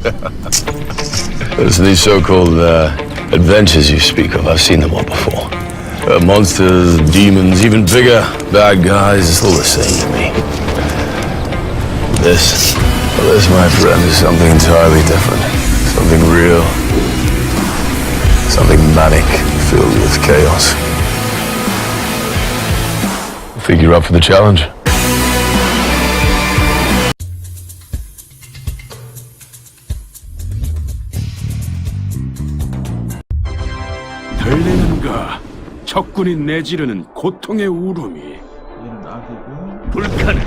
Those these so-called uh, adventures you speak of, I've seen them all before. Uh, monsters, demons, even bigger bad guys, it's all the same to me. This, well, this, my friend, is something entirely different. Something real. Something manic, filled with chaos. Think you're up for the challenge? 들리는가? 적군이 내지르는 고통의 울음이 얘는 악이고 불카는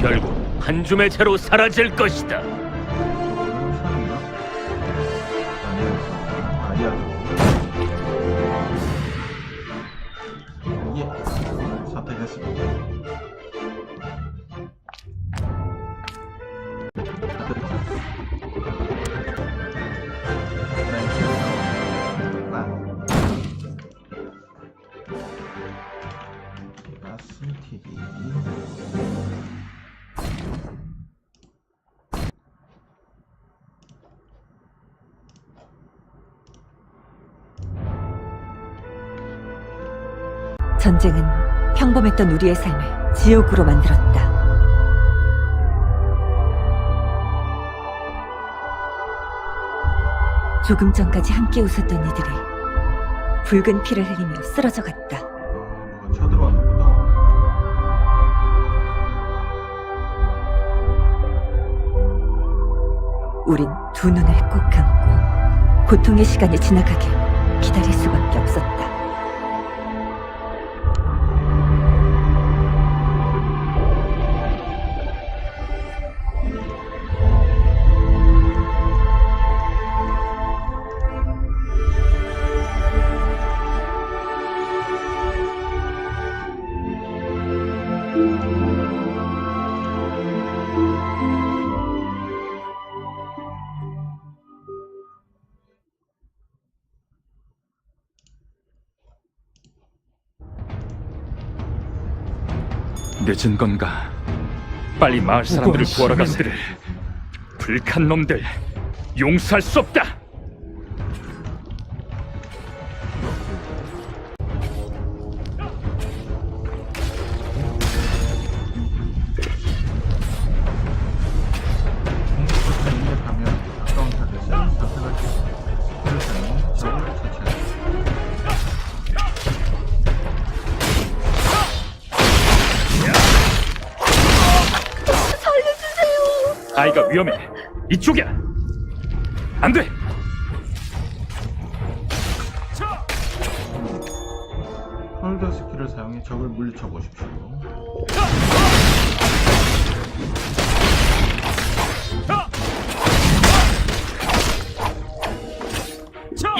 결국 한 줌의 채로 사라질 것이다. 산인가? 아니야 아리아 전쟁은 평범했던 우리의 삶을 지옥으로 만들었다. 조금 전까지 함께 웃었던 이들이 붉은 피를 흘리며 쓰러져 갔다. 우린 두 눈을 꼭 감고 고통의 시간이 지나가길 기다릴 수밖에 없었다. 늦은 건가? 빨리 마을 사람들을 구하러 가세. 불칸 놈들 용서할 수 없다. 아이가 위험해. 이쪽이야. 안 돼. 홀더 스킬을 사용해 적을 물리쳐 보십시오. 괜찮아.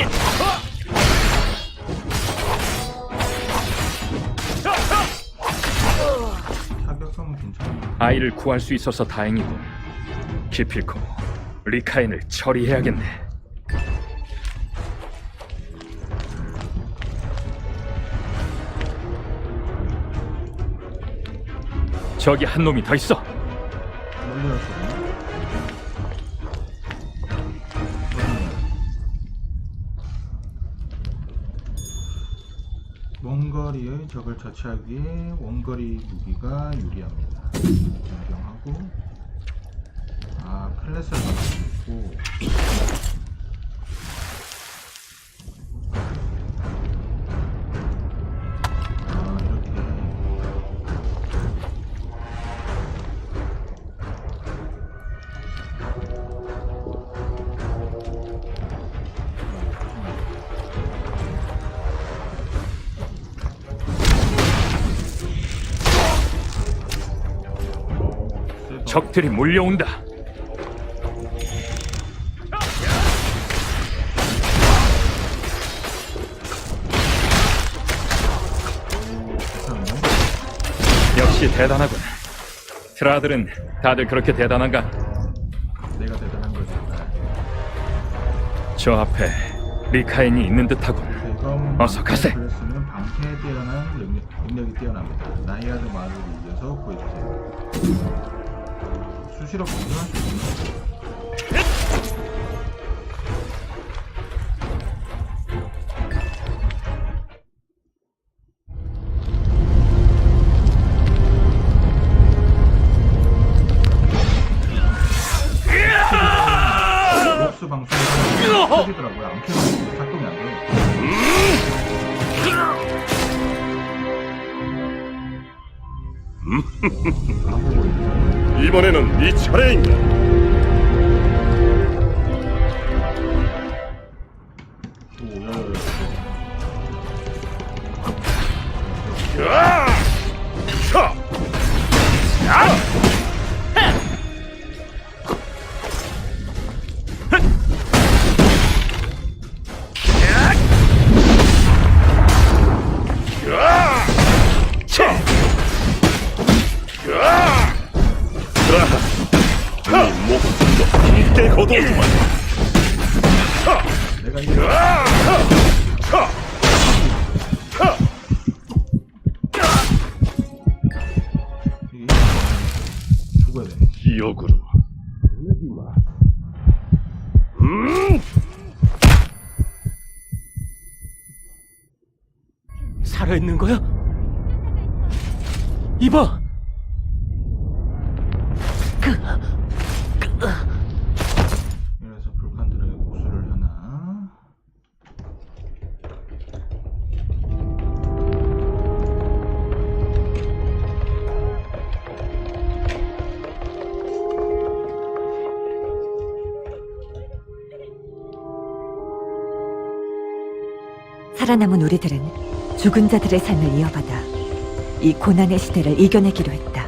아이를 구할 수 있어서 다행이고 기필코 리카인을 처리해야겠네. 저기 한 놈이 더 있어. 원거리의 적을 처치하기에 원거리 무기가 유리합니다. 변경하고 아 클래스를 바꾸고 아 이렇게 적들이 몰려온다. 역시 대단하군. 트라들은 다들 그렇게 대단한가? 내가 대단한 거지. 저 앞에 리카인이 있는 듯하군. 어서 가세. 방패에 뛰어난 능력, 능력이 뛰어납니다. 나이아드 마을을 이겨서 구해주세요. 수시로 공격할 수 있나? 터지더라고요. 안 켜면 작동이 안 있어요. 이번에는 네 차례인가? 오, 야, 야, 거두어주마. 내가 돼. 기억으로. 살아있는 거야? 이봐! 살아남은 우리들은 죽은 자들의 삶을 이어받아 이 고난의 시대를 이겨내기로 했다.